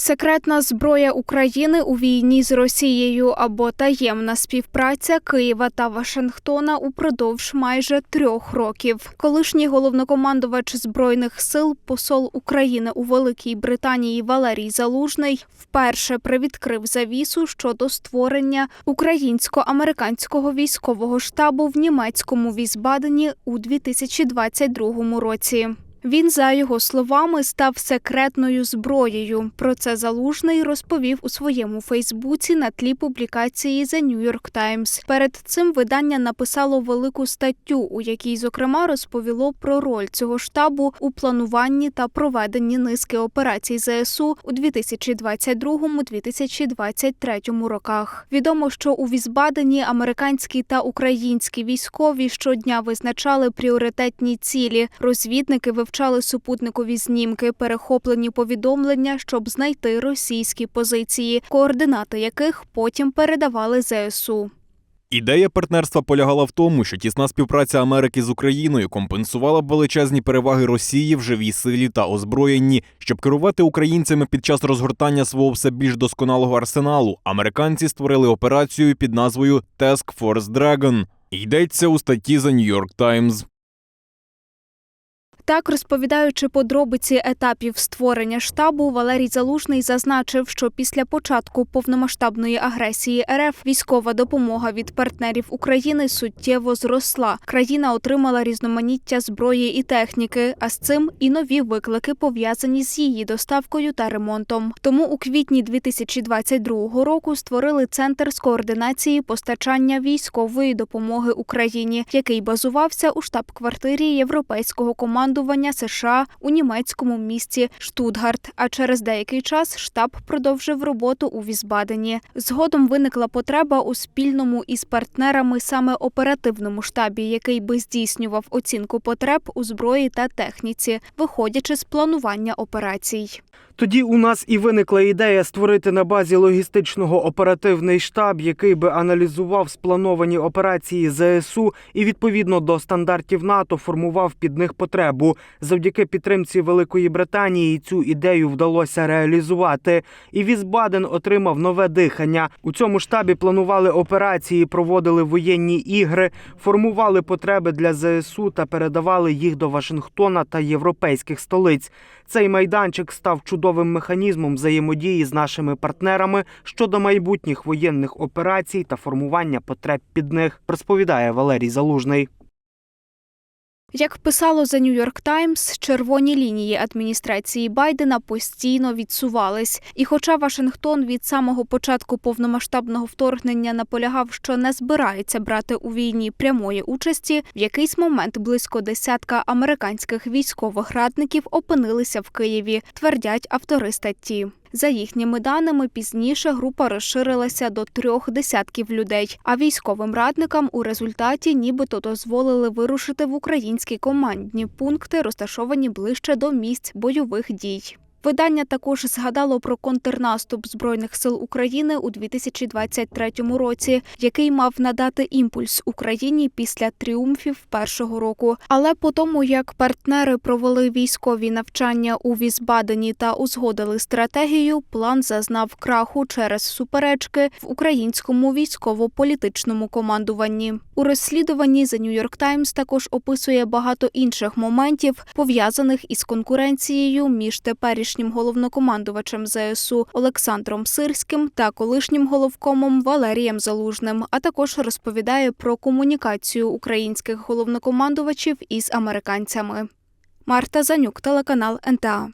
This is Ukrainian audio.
Секретна зброя України у війні з Росією або таємна співпраця Києва та Вашингтона упродовж майже трьох років. Колишній головнокомандувач збройних сил, посол України у Великій Британії Валерій Залужний вперше привідкрив завісу щодо створення українсько-американського військового штабу в німецькому Візбадені у 2022 році. Він, за його словами, став секретною зброєю. Про це залужний розповів у своєму Фейсбуці на тлі публікації The New York Times. Перед цим видання написало велику статтю, у якій, зокрема, розповіло про роль цього штабу у плануванні та проведенні низки операцій ЗСУ у 2022-2023 роках. Відомо, що у Візбадені американські та українські військові щодня визначали пріоритетні цілі. Розвідники вивчали супутникові знімки, перехоплені повідомлення, щоб знайти російські позиції, координати яких потім передавали ЗСУ. Ідея партнерства полягала в тому, що тісна співпраця Америки з Україною компенсувала б величезні переваги Росії в живій силі та озброєнні, щоб керувати українцями під час розгортання свого все більш досконалого арсеналу. Американці створили операцію під назвою Task Force Dragon. Йдеться у статті The New York Times. Так, розповідаючи подробиці етапів створення штабу, Валерій Залужний зазначив, що після початку повномасштабної агресії РФ військова допомога від партнерів України суттєво зросла. Країна отримала різноманіття зброї і техніки, а з цим і нові виклики пов'язані з її доставкою та ремонтом. Тому у квітні 2022 року створили центр з координації постачання військової допомоги Україні, який базувався у штаб-квартирі європейського командування США у німецькому місті Штутгарт. А через деякий час штаб продовжив роботу у Візбадені. Згодом виникла потреба у спільному із партнерами саме оперативному штабі, який би здійснював оцінку потреб у зброї та техніці, виходячи з планування операцій. Тоді у нас і виникла ідея створити на базі логістичного оперативний штаб, який би аналізував сплановані операції ЗСУ і відповідно до стандартів НАТО формував під них потребу. Завдяки підтримці Великої Британії цю ідею вдалося реалізувати. І Візбаден отримав нове дихання. У цьому штабі планували операції, проводили воєнні ігри, формували потреби для ЗСУ та передавали їх до Вашингтона та європейських столиць. Цей майданчик став чудовим механізмом взаємодії з нашими партнерами щодо майбутніх воєнних операцій та формування потреб під них, розповідає Валерій Залужний. Як писало The New York Times, червоні лінії адміністрації Байдена постійно відсувались. І хоча Вашингтон від самого початку повномасштабного вторгнення наполягав, що не збирається брати у війні прямої участі, в якийсь момент близько десятка американських військових радників опинилися в Києві, твердять автори статті. За їхніми даними, пізніше група розширилася до трьох десятків людей. А військовим радникам у результаті нібито дозволили вирушити в українські командні пункти, розташовані ближче до місць бойових дій. Видання також згадало про контрнаступ збройних сил України у 2023 році, який мав надати імпульс Україні після тріумфів першого року. Але по тому, як партнери провели військові навчання у Візбадені та узгодили стратегію, план зазнав краху через суперечки в українському військово-політичному командуванні. У розслідуванні The New York Times також описує багато інших моментів, пов'язаних із конкуренцією між теперішніми колишнім головнокомандувачем ЗСУ Олександром Сирським та колишнім головкомом Валерієм Залужним, а також розповідає про комунікацію українських головнокомандувачів із американцями. Марта Занюк, телеканал НТА.